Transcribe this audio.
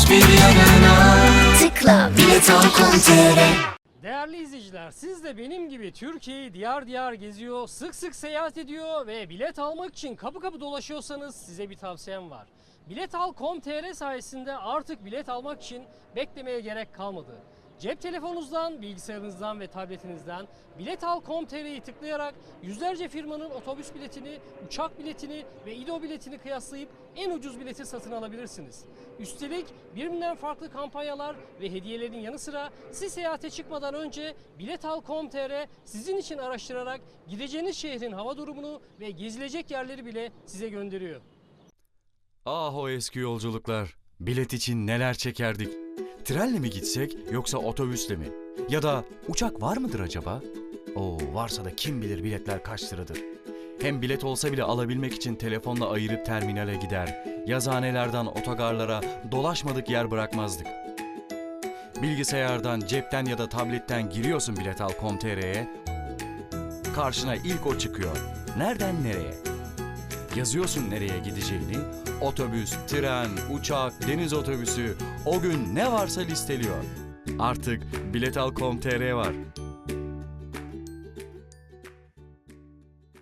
dört bir yanına Tıkla Bilet al.com.tr Değerli izleyiciler, siz de benim gibi Türkiye'yi diyar diyar geziyor, sık sık seyahat ediyor ve bilet almak için kapı kapı dolaşıyorsanız size bir tavsiyem var. Biletal.com.tr sayesinde artık bilet almak için beklemeye gerek kalmadı. Cep telefonunuzdan, bilgisayarınızdan ve tabletinizden biletal.com.tr'yi tıklayarak yüzlerce firmanın otobüs biletini, uçak biletini ve İdo biletini kıyaslayıp en ucuz bileti satın alabilirsiniz. Üstelik birbirinden farklı kampanyalar ve hediyelerin yanı sıra siz seyahate çıkmadan önce biletal.com.tr sizin için araştırarak gideceğiniz şehrin hava durumunu ve gezilecek yerleri bile size gönderiyor. Ah o eski yolculuklar. Bilet için neler çekerdik. Trenle mi gitsek yoksa otobüsle mi? Ya da uçak var mıdır acaba? Oo varsa da kim bilir biletler kaç liradır. Hem bilet olsa bile alabilmek için telefonla ayırıp terminale gider. Yazhanelerden otogarlara dolaşmadık yer bırakmazdık. Bilgisayardan, cepten ya da tabletten giriyorsun biletal.com.tr'ye. Karşına ilk o çıkıyor. Nereden nereye? Yazıyorsun nereye gideceğini. Otobüs, tren, uçak, deniz otobüsü o gün ne varsa listeliyor. Artık biletal.com.tr var.